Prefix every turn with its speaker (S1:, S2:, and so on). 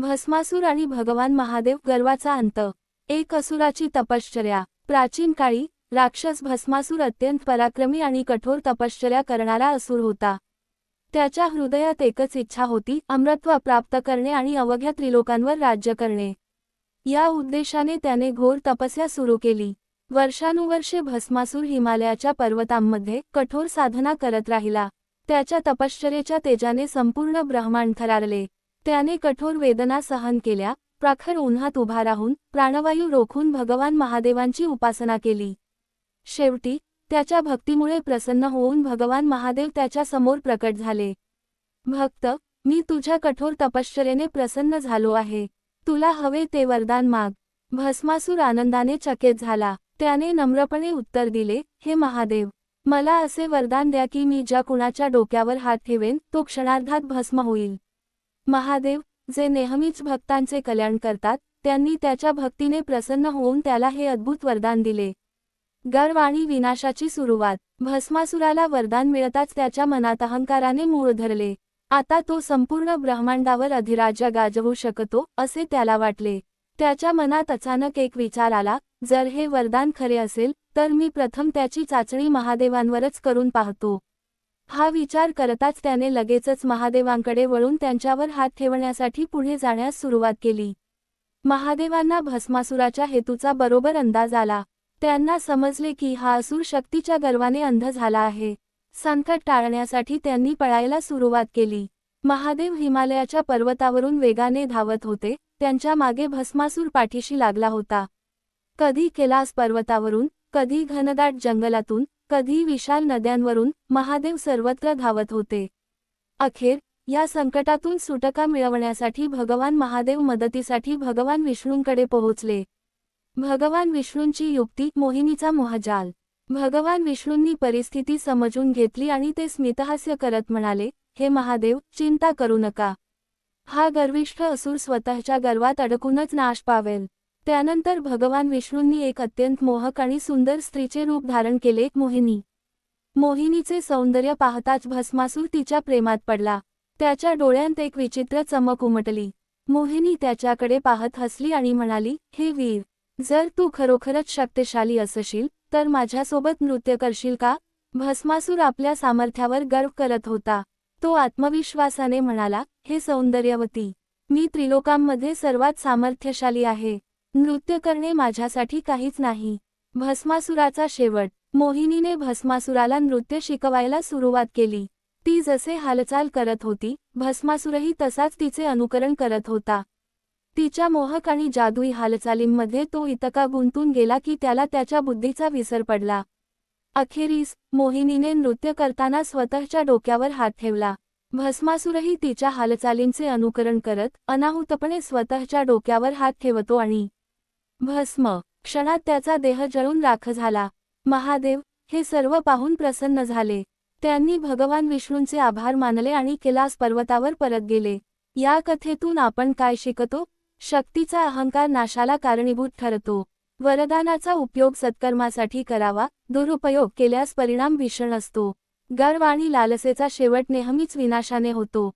S1: भस्मासूर आणि भगवान महादेव गर्वाचा अंत. एक असुराची तपश्चर्या. प्राचीन काळी राक्षस भस्मासूर अत्यंत पराक्रमी आणि कठोर तपश्चर्या करणारा असुर होता. त्याच्या हृदयात एकच इच्छा होती अमृत्व प्राप्त करणे आणि अवघ्या त्रिलोकांवर राज्य करणे. या उद्देशाने त्याने घोर तपस्या सुरू केली. वर्षानुवर्षे भस्मासूर हिमालयाच्या पर्वतांमध्ये कठोर साधना करत राहिला. त्याच्या तपश्चर्येच्या तेजाने संपूर्ण ब्रह्मांड थरारले. त्याने कठोर वेदना सहन केल्या प्रखर उन्हात उभा राहून प्राणवायू रोखून भगवान महादेवांची उपासना केली. शेवटी त्याच्या भक्तीमुळे प्रसन्न होऊन भगवान महादेव त्याच्यासमोर प्रकट झाले. भक्त मी तुझ्या कठोर तपश्चर्याने प्रसन्न झालो आहे. तुला हवे ते वरदान माग. भस्मासूर आनंदाने चकित झाला. त्याने नम्रपणे उत्तर दिले हे महादेव मला असे वरदान द्या की मी ज्या कुणाच्या डोक्यावर हात ठेवेन तो क्षणार्धात भस्म होईल. महादेव जे नेहमीच भक्तांचे कल्याण करतात त्यांनी त्याच्या भक्तीने प्रसन्न होऊन त्याला हे अद्भुत वरदान दिले. गर्व आणि विनाशाची सुरुवात. भस्मासुराला वरदान मिळताच त्याच्या मनात अहंकाराने मूळ धरले. आता तो संपूर्ण ब्रह्मांडावर अधिराज्य गाजवू शकतो असे त्याला वाटले. त्याच्या मनात अचानक एक विचार आला जर हे वरदान खरे असेल तर मी प्रथम त्याची चाचणी महादेवांवरच करून पाहतो. हा विचार करताच त्याने लगेचच महादेवांकडे वळून त्यांच्यावर हात ठेवण्यासाठी पुढे जाण्यास सुरुवात केली. महादेवांना भस्मासुराच्या हेतूचा बरोबर अंदाज आला. त्यांना समजले की हा असुर शक्तीच्या गर्वाने अंध झाला आहे. संकट टाळण्यासाठी त्यांनी पळायला सुरुवात केली. महादेव हिमालयाच्या पर्वतावरून वेगाने धावत होते. त्यांच्या मागे भस्मासूर पाठीशी लागला होता. कधी कैलास पर्वतावरून कधी घनदाट जंगलातून कधी विशाल नद्यांवरून महादेव सर्वत्र धावत होते. अखेर या संकटातून सुटका मिळवण्यासाठी भगवान महादेव मदतीसाठी भगवान विष्णूंकडे पोहोचले. भगवान विष्णूंची युक्ती मोहिनीचा मोहजाल. भगवान विष्णूंनी परिस्थिती समजून घेतली आणि ते स्मितहास्य करत म्हणाले हे महादेव चिंता करू नका. हा गर्विष्ठ असूर स्वतःच्या गर्वात अडकूनच नाश पावेल. त्यानंतर भगवान विष्णूंनी एक अत्यंत मोहक आणि सुंदर स्त्रीचे रूप धारण केले. मोहिनी. मोहिनीचे सौंदर्य पाहताच भस्मासूर तिच्या प्रेमात पडला. त्याच्या डोळ्यांत एक विचित्र चमक उमटली. मोहिनी त्याच्याकडे पाहत हसली आणि म्हणाली हे वीर जर तू खरोखरच शक्तिशाली असशील तर माझ्यासोबत नृत्य करशील का? भस्मासूर आपल्या सामर्थ्यावर गर्व करत होता. तो आत्मविश्वासाने म्हणाला हे सौंदर्यवती मी त्रिलोकांमध्ये सर्वात सामर्थ्यशाली आहे. नृत्य करणे माझ्यासाठी काहीच नाही. भस्मासुराचा शेवट. मोहिनीने भस्मासुराला नृत्य शिकवायला सुरुवात केली. ती जसे हालचाल करत होती भस्मासुरही तसाच तिचे अनुकरण करत होता. तिच्या मोहक आणि जादुई हालचालींमध्ये तो इतका गुंतून गेला की त्याला त्याच्या बुद्धीचा विसर पडला. अखेरीस मोहिनीने नृत्य करताना स्वतःच्या डोक्यावर हात ठेवला. भस्मासुरही तिच्या हालचालींचे अनुकरण करत अनाहूतपणे स्वतःच्या डोक्यावर हात ठेवतो आणि भस्म. क्षणात त्याचा देह जळून राख झाला. महादेव हे सर्व पाहून प्रसन्न झाले. त्यांनी भगवान विष्णूंचे आभार मानले आणि कैलास पर्वतावर परत गेले. या कथेतून आपण काय शिकतो? शक्तीचा अहंकार नाशाला कारणीभूत ठरतो. वरदानाचा उपयोग सत्कर्मासाठी करावा दुरुपयोग केल्यास परिणाम भीषण असतो. गर्व आणि लालसेचा शेवट नेहमीच विनाशाने होतो.